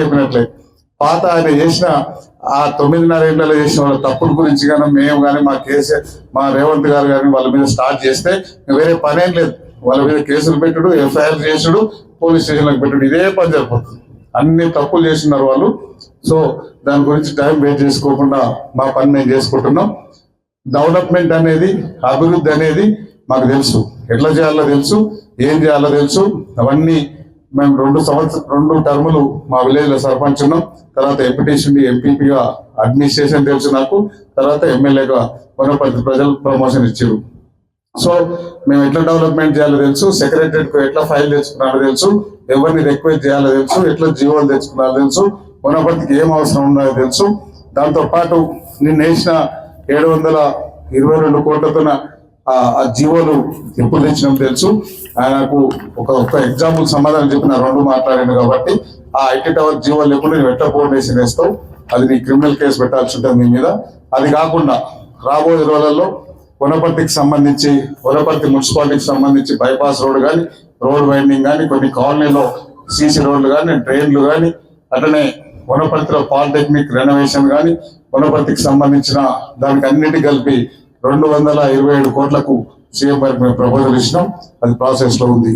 చెప్పినట్లే. పాత ఆయన చేసిన ఆ తొమ్మిదిన్నర ఏళ్ళలో చేసిన వాళ్ళ తప్పుల గురించి కానీ మేము కానీ మా కేసు మా రేవంత్ గారు కానీ వాళ్ళ మీద స్టార్ట్ చేస్తే వేరే పనేం లేదు. వాళ్ళ మీద కేసులు పెట్టుడు ఎఫ్ఐఆర్ చేసుడు పోలీస్ స్టేషన్లకు పెట్టుడు. ఇదే పని జరిపోతుంది అన్ని తప్పులు చేస్తున్నారు వాళ్ళు. సో దాని గురించి టైం వేస్ట్ చేసుకోకుండా మా పని మేము చేసుకుంటున్నాం. డెవలప్మెంట్ అనేది అభివృద్ధి అనేది మాకు తెలుసు. ఎట్లా చేయాలో తెలుసు ఏం చేయాలో తెలుసు. అవన్నీ మేము రెండు సంవత్సరం రెండు టర్ములు మా విలేజ్లో సర్పంచ్ ఉన్నాం. తర్వాత ఎంపీటీసీ ఎంపీపీగా అడ్మినిస్ట్రేషన్ తెలుసు నాకు. తర్వాత ఎమ్మెల్యేగా వనపర్తి ప్రజలు ప్రమోషన్ ఇచ్చారు సో మేము ఎట్లా డెవలప్మెంట్ చేయాలో తెలుసు. సెక్రటరేట్కు ఎట్లా ఫైల్ తెచ్చుకున్నారో తెలుసు. ఎవరిని రిక్వెస్ట్ చేయాలో తెలుసు. ఎట్లా జీవోలు తెచ్చుకున్నారో తెలుసు. వనపర్తికి ఏం అవసరం ఉన్నదో తెలుసు. దాంతో పాటు నిన్న వేసిన ఏడు వందల ఇరవై రెండు కోట్లతో ఆ జీవోలు ఎప్పుడు తెచ్చినాం తెలుసు. ఆయనకు ఒక ఒక ఎగ్జాంపుల్ సమాధానం చెప్పిన రెండు మాట్లాడాను కాబట్టి ఆ ఐటీ టవర్ జీవోలు లేకుండా నువ్వు ఎట్లా వేసి వేస్తావు అది నీ క్రిమినల్ కేసు పెట్టాల్సి ఉంటుంది నీ మీద. అది కాకుండా రాబోయే రోజులలో వనపర్తికి సంబంధించి వనపర్తి మున్సిపాలిటీకి సంబంధించి బైపాస్ రోడ్ కానీ రోడ్ వైండింగ్ కానీ కొన్ని కాలనీలో సీసీ రోడ్లు కానీ ట్రైన్లు కానీ అట్లనే వనపర్తిలో పాలిటెక్నిక్ రెనోవేషన్ కానీ వనపర్తికి సంబంధించిన దానికి అన్నిటి కలిపి రెండు వందల ఇరవై ఏడు కోట్లకు సీఎం గారికి మేము ప్రపోజల్ ఇచ్చినాం. అది ప్రాసెస్లో ఉంది.